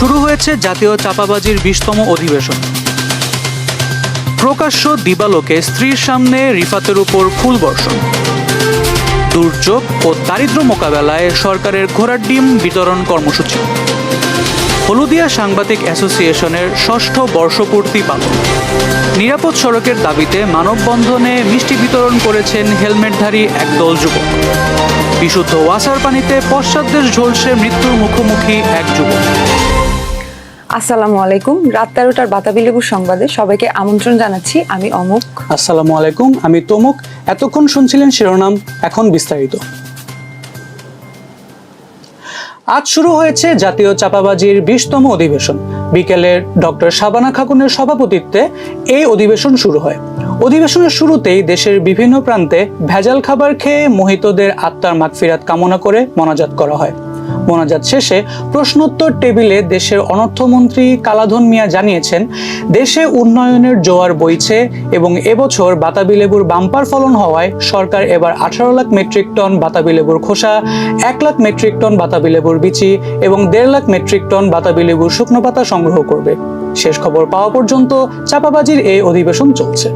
শুরু হয়েছে জাতীয় চাপাবাজির বিশতম অধিবেশন। প্রকাশ্য দিবালোকে স্ত্রীর সামনে রিফাতের উপর ফুল বর্ষণ। দুর্যোগ ও দারিদ্র্য মোকাবেলায় সরকারের ঘোড়ার ডিম বিতরণ কর্মসূচি। হলুদিয়া সাংবাদিক অ্যাসোসিয়েশনের ষষ্ঠ বর্ষপূর্তি পালন। নিরাপদ সড়কের দাবিতে মানববন্ধনে মিষ্টি বিতরণ করেছেন হেলমেটধারী একদল যুবক। বিশুদ্ধ ওয়াসার পানিতে পশ্চাৎদেশ ঝলসে মৃত্যুর মুখোমুখি এক যুবক। আসসালামু আলাইকুম। রাত তেরোটার বাতাবি লেবু সংবাদে সবাইকে আমন্ত্রণ জানাচ্ছি। আমি অমুক। আসসালামু আলাইকুম, আমি তমুক। এতক্ষণ শুনছিলেন শিরোনাম, এখন বিস্তারিত। আজ শুরু হয়েছে জাতীয় চাপাবাজির বিশতম অধিবেশন। বিকেলে ডক্টর শাবানা খাকুনের সভাপতিত্বে এই অধিবেশন শুরু হয়। অধিবেশনের শুরুতেই দেশের বিভিন্ন প্রান্তে ভেজাল খাবার খেয়ে মোহিতদের আত্মার মাগফিরাত কামনা করে মোনাজাত করা হয়। মোনাজাত শেষে প্রশ্নোত্তর টেবিলে দেশের অনর্থমন্ত্রী কালাধন মিয়া জানিয়েছেন, দেশে উন্নয়নের জোয়ার বইছে এবং এবছর বাতাবি লেবুর বাম্পার ফলন হওয়ায় সরকার এবার আঠারো লাখ মেট্রিক টন বাতাবি লেবুর খোসা, এক লাখ মেট্রিক টন বাতাবি লেবুর বিচি এবং দেড় লাখ মেট্রিক টন বাতাবি লেবুর শুকনো পাতা সংগ্রহ করবে। শেষ খবর পাওয়া পর্যন্ত চাপাবাজির এই অধিবেশন চলছে।